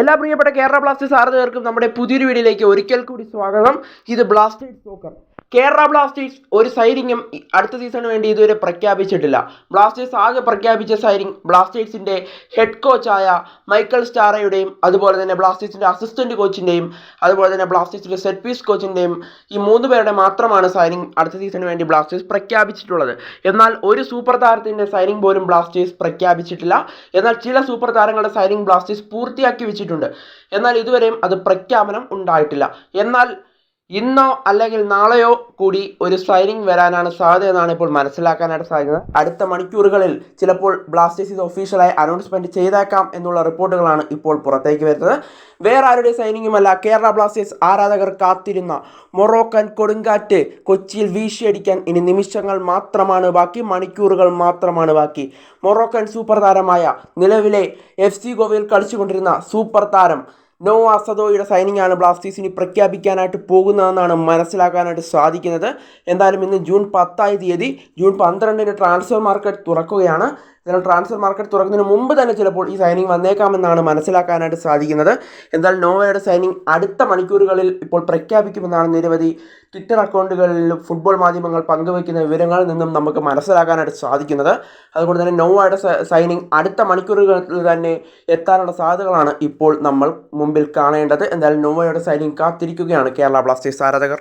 എല്ലാ പ്രിയപ്പെട്ട കേരള ബ്ലാസ്റ്റേഴ്സ് ആരാധകർക്കും നമ്മുടെ പുതിയൊരു വീഡിയോയിലേക്ക് ഒരിക്കൽ കൂടി സ്വാഗതം. ഇത് ബ്ലാസ്റ്റേഴ്സ് സോക്കർ കേരള ബ്ലാസ്റ്റേഴ്സ് ഒരു സൈനിങ്ങും അടുത്ത സീസണിന് വേണ്ടി ഇതുവരെ പ്രഖ്യാപിച്ചിട്ടില്ല. ബ്ലാസ്റ്റേഴ്സ് ആകെ പ്രഖ്യാപിച്ച സൈനിങ് ബ്ലാസ്റ്റേഴ്സിന്റെ ഹെഡ് കോച്ചായ മൈക്കൽ സ്റ്റാറയുടെയും അതുപോലെ തന്നെ ബ്ലാസ്റ്റേഴ്സിന്റെ അസിസ്റ്റന്റ് കോച്ചിന്റെയും അതുപോലെ തന്നെ ബ്ലാസ്റ്റേഴ്സിന്റെ സെറ്റ് പീസ് കോച്ചിന്റെയും ഈ മൂന്ന് പേരുടെ മാത്രമാണ് സൈനിങ് അടുത്ത സീസണിന് വേണ്ടി ബ്ലാസ്റ്റേഴ്സ് പ്രഖ്യാപിച്ചിട്ടുള്ളത്. എന്നാൽ ഒരു സൂപ്പർ താരത്തിന്റെ സൈനിങ് പോലും ബ്ലാസ്റ്റേഴ്സ് പ്രഖ്യാപിച്ചിട്ടില്ല. എന്നാൽ ചില സൂപ്പർ താരങ്ങളുടെ സൈനിങ് ബ്ലാസ്റ്റേഴ്സ് പൂർത്തിയാക്കി വെച്ചിട്ടുണ്ട്. എന്നാൽ ഇതുവരെയും അത് പ്രഖ്യാപനം ഉണ്ടായിട്ടില്ല. എന്നാൽ ഇന്നോ അല്ലെങ്കിൽ നാളെയോ കൂടി ഒരു സൈനിങ് വരാനാണ് സാധ്യത എന്നാണ് ഇപ്പോൾ മനസ്സിലാക്കാനായിട്ട് സാധിക്കുന്നത്. അടുത്ത മണിക്കൂറുകളിൽ ചിലപ്പോൾ ബ്ലാസ്റ്റേഴ്സ് ഇത് ഒഫീഷ്യലായി അനൗൺസ്മെന്റ് ചെയ്തേക്കാം എന്നുള്ള റിപ്പോർട്ടുകളാണ് ഇപ്പോൾ പുറത്തേക്ക് വരുന്നത്. വേറെ ആരുടെ സൈനിങ്ങുമല്ല കേരള ബ്ലാസ്റ്റേഴ്സ് ആരാധകർ കാത്തിരുന്ന മൊറോക്കൻ കൊടുങ്കാറ്റ് കൊച്ചിയിൽ വീശിയടിക്കാൻ ഇനി നിമിഷങ്ങൾ മാത്രമാണ് ബാക്കി മണിക്കൂറുകൾ മാത്രമാണ് ബാക്കി. മൊറോക്കൻ സൂപ്പർ താരമായ നിലവിലെ എഫ് സി ഗോവയിൽ കളിച്ചുകൊണ്ടിരുന്ന സൂപ്പർ താരം നോ അസദോയുടെ സൈനിങ് ആണ് ബ്ലാസ്റ്റേഴ്സിന് പ്രഖ്യാപിക്കാനായിട്ട് പോകുന്നതെന്നാണ് മനസ്സിലാക്കാനായിട്ട് സാധിക്കുന്നത്. എന്തായാലും ഇന്ന് ജൂൺ പത്താം തീയതി ജൂൺ പന്ത്രണ്ടിന് ട്രാൻസ്ഫർ മാർക്കറ്റ് തുറക്കുകയാണ്. എന്നാൽ ട്രാൻസ്ഫർ മാർക്കറ്റ് തുറക്കുന്നതിന് മുമ്പ് തന്നെ ചിലപ്പോൾ ഈ സൈനിങ് വന്നേക്കാമെന്നാണ് മനസ്സിലാക്കാനായിട്ട് സാധിക്കുന്നത്. എന്നാൽ നോവയുടെ സൈനിങ് അടുത്ത മണിക്കൂറുകളിൽ ഇപ്പോൾ പ്രഖ്യാപിക്കുമെന്നാണ് നിരവധി ട്വിറ്റർ അക്കൗണ്ടുകളിലും ഫുട്ബോൾ മാധ്യമങ്ങൾ പങ്കുവയ്ക്കുന്ന വിവരങ്ങളിൽ നിന്നും നമുക്ക് മനസ്സിലാക്കാനായിട്ട് സാധിക്കുന്നത്. അതുകൊണ്ട് തന്നെ നോവയുടെ സൈനിങ് അടുത്ത മണിക്കൂറുകളിൽ തന്നെ എത്താനുള്ള സാധ്യതകളാണ് ഇപ്പോൾ നമ്മൾ മുമ്പിൽ കാണേണ്ടത്. എന്തായാലും നോവയുടെ സൈനിങ് കാത്തിരിക്കുകയാണ് കേരള ബ്ലാസ്റ്റേഴ്സ് ആരാധകർ.